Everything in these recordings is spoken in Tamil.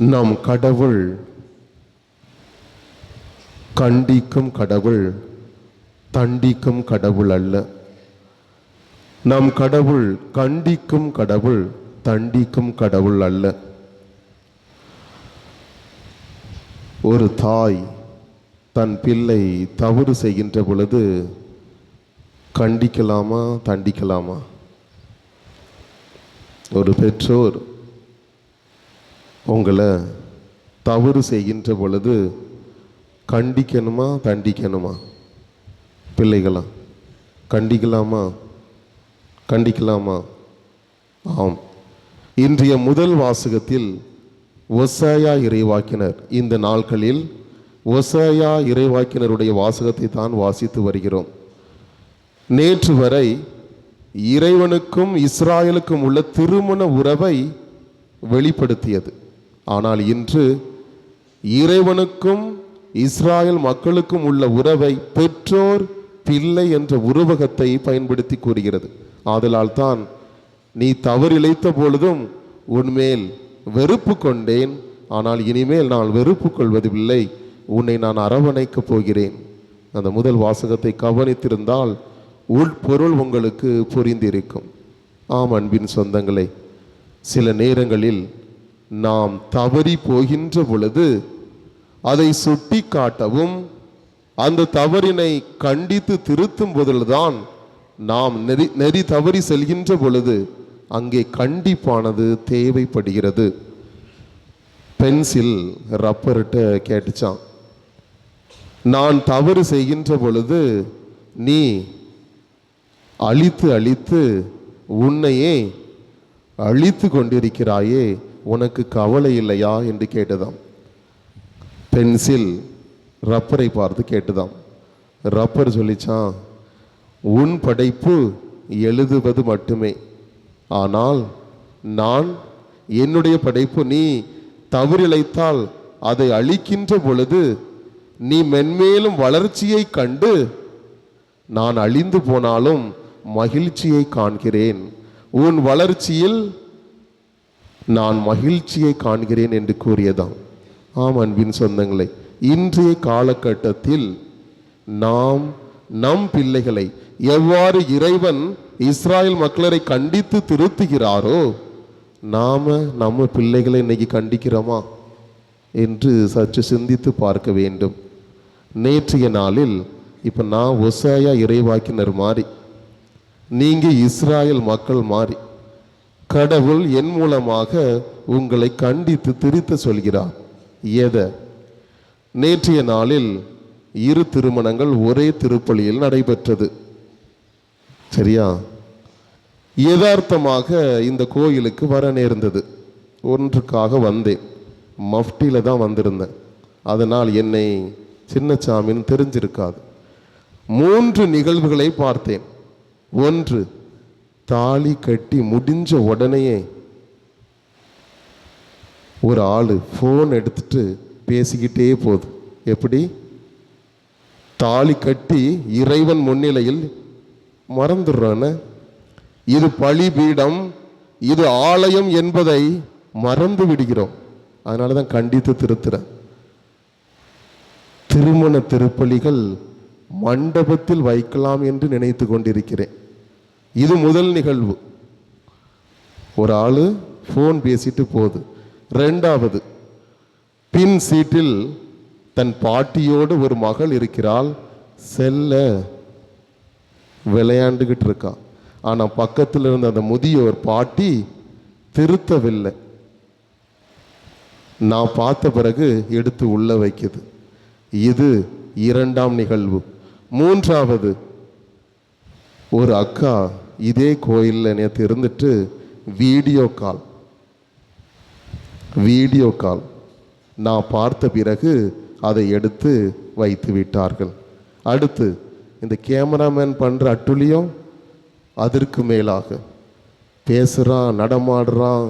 நம் கடவுள். கண்டிக்கும் கடவுள் தண்டிக்கும் கடவுள் அல்ல. நம் கடவுள் கண்டிக்கும் கடவுள் தண்டிக்கும் கடவுள் அல்ல. ஒரு தாய் தன் பிள்ளை தவறு செய்கின்ற பொழுது கண்டிக்கலாமா தண்டிக்கலாமா? ஒரு பெற்றோர் உங்களை தவறு செய்கின்ற பொழுது கண்டிக்கணுமா தண்டிக்கணுமா? பிள்ளைகளா கண்டிக்கலாமா? கண்டிக்கலாமா? ஆம். இன்றைய முதல் வாசகத்தில் ஒசாயா இறைவாக்கினர். இந்த நாட்களில் ஒசாயா இறைவாக்கினருடைய வாசகத்தை தான் வாசித்து வருகிறோம். நேற்று வரை இறைவனுக்கும் இஸ்ராயலுக்கும் உள்ள திருமண உறவை வெளிப்படுத்தியது. ஆனால் இன்று இறைவனுக்கும் இஸ்ராயல் மக்களுக்கும் உள்ள உறவை பெற்றோர் பிள்ளை என்ற உருவகத்தை பயன்படுத்தி கூறுகிறது. ஆதலால் தான் நீ தவறிழைத்த பொழுதும் உன்மேல் வெறுப்பு கொண்டேன். ஆனால் இனிமேல் நான் வெறுப்பு கொள்வதில்லை. உன்னை நான் அரவணைக்கப் போகிறேன். அந்த முதல் வாசகத்தை கவனித்திருந்தால் உள்பொருள் உங்களுக்கு புரிந்திருக்கும். ஆம் அன்பின் சொந்தங்களே சில நேரங்களில் நாம் தவறி போகின்ற பொழுது அதை சுட்டி காட்டவும் அந்த தவறினை கண்டித்து திருத்தும் போதில்தான் நாம் நெறி நெறி தவறி செல்கின்ற பொழுது அங்கே கண்டிப்பானது தேவைப்படுகிறது. பென்சில் ரப்பர்கிட்ட கேட்டுச்சான். நான் தவறு செய்கின்ற பொழுது நீ அழித்து அழித்து உன்னையே அழித்து கொண்டிருக்கிறாயே உனக்கு கவலை இல்லையா என்று கேட்டதாம். பென்சில் ரப்பரை பார்த்து கேட்டுதாம். ரப்பர் சொல்லிச்சான் உன் படைப்பு எழுதுவது மட்டுமே. ஆனால் நான் என்னுடைய படைப்பு நீ தவறிழைத்தால் அதை அழிக்கின்ற பொழுது நீ மென்மேலும் வளர்ச்சியை கண்டு நான் அழிந்து போனாலும் மகிழ்ச்சியை காண்கிறேன். உன் வளர்ச்சியில் நான் மகிழ்ச்சியை காண்கிறேன் என்று கூறியதாம். ஆம் அன்பின் சொந்தங்களை இன்றைய காலகட்டத்தில் நாம் நம் பிள்ளைகளை எவ்வாறு இறைவன் இஸ்ராயல் மக்களை கண்டித்து திருத்துகிறாரோ நாம் நம்ம பிள்ளைகளை இன்னைக்கு கண்டிக்கிறோமா என்று சற்று சிந்தித்து பார்க்க வேண்டும். நேற்றைய நாளில் இப்போ நான் ஒசாயா இறைவாக்கினர் மாறி நீங்கள் இஸ்ராயல் மக்கள் மாறி கடவுள் என் மூலமாக உங்களை கண்டித்து திருத்த சொல்கிறார். எதை? நேற்றைய நாளில் இரு திருமணங்கள் ஒரே திருப்பலியில் நடைபெற்றது. சரியா? யதார்த்தமாக இந்த கோயிலுக்கு வர நேர்ந்தது. ஒன்றுக்காக வந்தேன். மஃப்டியில் தான் வந்திருந்தேன். அதனால் என்னை சின்னசாமின்னு தெரிஞ்சிருக்காது. மூன்று நிகழ்வுகளை பார்த்தேன். ஒன்று தாலி கட்டி முடிஞ்ச உடனேயே ஒரு ஆள் ஃபோன் எடுத்துட்டு பேசிக்கிட்டே போகுது. எப்படி? தாலி கட்டி இறைவன் முன்னிலையில் மறந்துடுறானே. இது பலிபீடம் இது ஆலயம் என்பதை மறந்து விடுகிறோம். அதனால தான் கண்டித்து திருத்துறேன். திருமண திருப்பலிகள் மண்டபத்தில் வைக்கலாம் என்று நினைத்து கொண்டிருக்கிறேன். இது முதல் நிகழ்வு. ஒரு ஆள் ஃபோன் பேசிட்டு போகுது. ரெண்டாவது பின் சீட்டில் தன் பாட்டியோடு ஒரு மகள் இருக்கிறாள். செல்ல விளையாண்டுக்கிட்டு இருக்கா. ஆனால் பக்கத்தில் இருந்த அந்த முதியோர் பாட்டி திருத்தவில்லை. நான் பார்த்த பிறகு எடுத்து உள்ள வைக்குது. இது இரண்டாம் நிகழ்வு. மூன்றாவது ஒரு அக்கா இதே கோயிலில் நேற்று இருந்துட்டு வீடியோ கால். Video call. நான் பார்த்த பிறகு அதை எடுத்து வைத்து விட்டார்கள். அடுத்து இந்த கேமராமேன் பண்ணுற அட்டுழியம் அதற்கு மேலாக. பேசுகிறான் நடமாடுறான்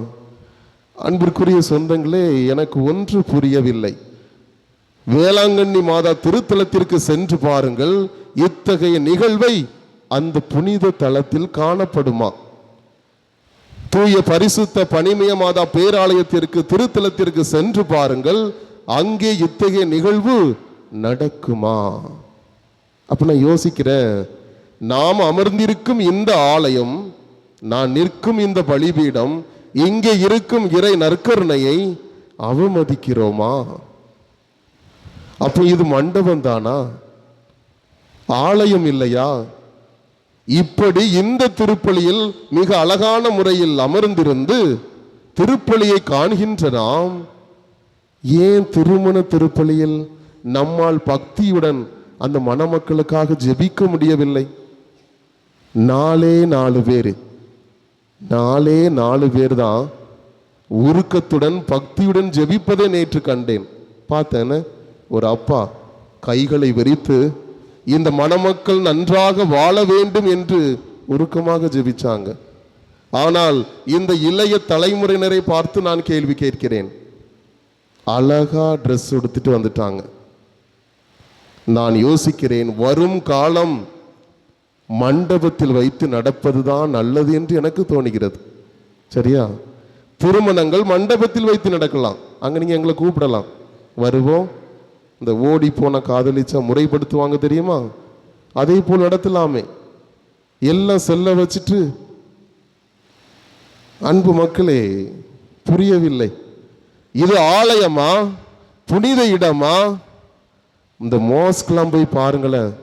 அன்பிற்குரிய சொந்தங்களே எனக்கு ஒன்று புரியவில்லை. வேளாங்கண்ணி மாதா திருத்தலத்திற்கு சென்று பாருங்கள் இத்தகைய நிகழ்வை அந்த புனித தலத்தில் காணப்படுமா? தூய பரிசுத்த பனிமய மாதா பேராலயத்திற்கு திருத்தலத்திற்கு சென்று பாருங்கள். அங்கே இத்தகைய நிகழ்வு நடக்குமா? அப்ப நான் யோசிக்கிறேன். நாம் அமர்ந்திருக்கும் இந்த ஆலயம் நான் நிற்கும் இந்த பலிபீடம் இங்கே இருக்கும் இறை நற்கருணையை அவமதிக்கிறோமா? அப்ப இது மண்டபம் தானா? ஆலயம் இல்லையா? இப்படி இந்த திருப்பலியில் மிக அழகான முறையில் அமர்ந்திருந்து திருப்பலியை காண்கின்ற நாம் ஏன் திருமண திருப்பலியில் நம்மால் பக்தியுடன் அந்த மணமக்களுக்காக ஜெபிக்க முடியவில்லை? நாலே நாலு பேர். நாலே நாலு பேர் தான் உருக்கத்துடன் பக்தியுடன் ஜெபிப்பதை நேற்று கண்டேன். பார்த்தேன்னு ஒரு அப்பா கைகளை விரித்து இந்த மணமக்கள் நன்றாக வாழ வேண்டும் என்று உருக்கமாக ஜெபிச்சாங்க. ஆனால் இந்த இளைய தலைமுறையினரை பார்த்து நான் கேள்வி கேட்கிறேன். அழகா ட்ரெஸ் உடுத்திட்டு வந்துட்டாங்க. நான் யோசிக்கிறேன் வரும் காலம் மண்டபத்தில் வைத்து நடப்பதுதான் நல்லது என்று எனக்கு தோணுகிறது. சரியா? திருமணங்கள் மண்டபத்தில் வைத்து நடக்கலாம். அங்கே நீங்கள் எங்களை கூப்பிடலாம். வருவோம். இந்த ஓடி போன காதலிச்சா முறைப்படுத்துவாங்க தெரியுமா? அதே போல் நடத்தலாமே. எல்லாம் செல்ல வச்சுட்டு அன்பு மக்களே புரியவில்லை. இது ஆலயமா? புனித இடமா? இந்த மோஸ்க்லாம் போய் பாருங்களேன்.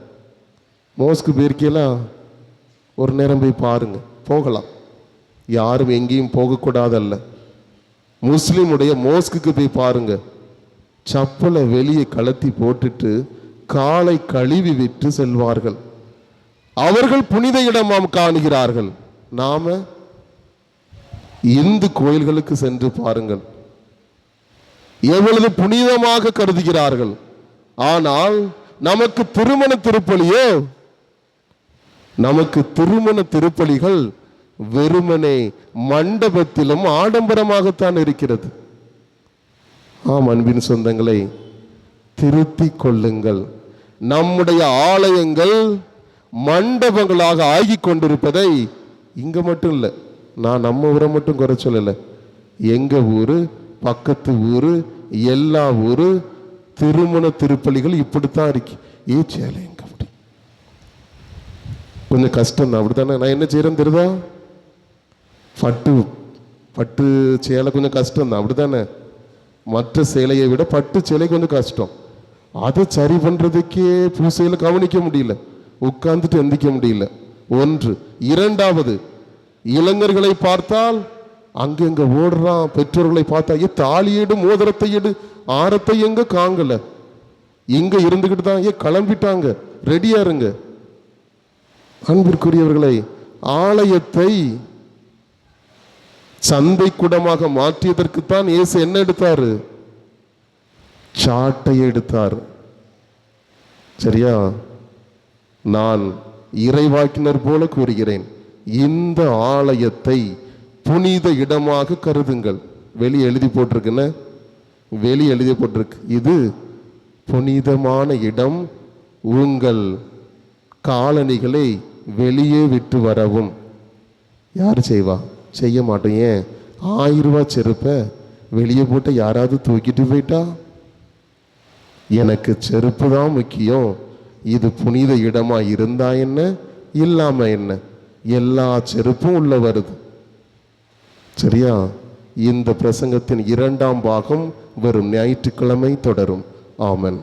மோஸ்க்கு போயிருக்கீங்களா ஒரு நேரம் போய் பாருங்க. போகலாம். யாரும் எங்கேயும் போகக்கூடாதல்ல. முஸ்லீமுடைய மோஸ்க்கு போய் பாருங்கள் சப்பலை வெளியே கலத்தி போட்டுட்டு காலை கழுவி விட்டு செல்வார்கள். அவர்கள் புனித இடமாம் காணுகிறார்கள். நாம இந்து கோயில்களுக்கு சென்று பாருங்கள். எவ்வளவு புனிதமாக கருதுகிறார்கள். ஆனால் நமக்கு திருமண திருப்பலியோ? நமக்கு திருமண திருப்பலிகள் வெறுமனே மண்டபத்திலும் ஆடம்பரமாகத்தான் இருக்கிறது. ஆம் அன்பின் சொந்தங்களை திருத்தி கொள்ளுங்கள். நம்முடைய ஆலயங்கள் மண்டபங்களாக ஆகிக் கொண்டிருப்பதை இங்கே மட்டும் இல்லை நான் நம்ம ஊரை மட்டும் குறை சொல்லலை. எங்க ஊர் பக்கத்து ஊர் எல்லா ஊர் திருமண திருப்பலிகள் இப்படித்தான் இருக்கு. ஏ சேலை எங்க அப்படி? கொஞ்சம் கஷ்டம் தான் அப்படித்தானே? நான் என்ன செய்கிறேன் தெரியுதா? பட்டு பட்டு சேலை கொஞ்சம் கஷ்டம் தான் அப்படித்தானே? மற்ற சேலையை விட பட்டு சேலை கொஞ்சம் கஷ்டம். அதை சரி பண்றதுக்கே பூசையில் கவனிக்க முடியல. உட்கார்ந்துட்டு எந்திக்க முடியல. ஒன்று. இரண்டாவது இளைஞர்களை பார்த்தால் அங்கெங்க ஓடுறான். பெற்றோர்களை பார்த்தா ஏ தாலி மோதிரத்தை எடு. ஆரத்தை எங்க காங்கல? இங்க இருந்துகிட்டு தான் ஏ கிளம்பிட்டாங்க. ரெடியா இருங்க. அன்பிற்குரியவர்களை ஆலயத்தை சந்தை கூடமாக மாற்றியதற்குத்தான் இயேசு என்ன எடுத்தாரு? சாட்டை எடுத்தார். சரியா? நான் இறைவாக்கினர் போல கூறுகிறேன். இந்த ஆலயத்தை புனித இடமாக கருதுங்கள். வெளியே எழுதி போட்டிருக்குன்னு வெளியே எழுதி போட்டிருக்கு. இது புனிதமான இடம். உங்கள் காலணிகளை வெளியே விட்டு வரவும். யார் செய்வா? செய்ய மாட்டோம். ஏன்? ஆயிரம் ரூபா செருப்பை வெளியே போட்டு யாராவது தூக்கிட்டு போயிட்டா? எனக்கு செருப்பு தான் முக்கியம். இது புனித இடமா இருந்தா என்ன? இல்லாம என்ன? எல்லா செருப்பும் உள்ள வருது. சரியா? இந்த பிரசங்கத்தின் இரண்டாம் பாகம் வரும் ஞாயிற்றுக்கிழமை தொடரும். ஆமன்.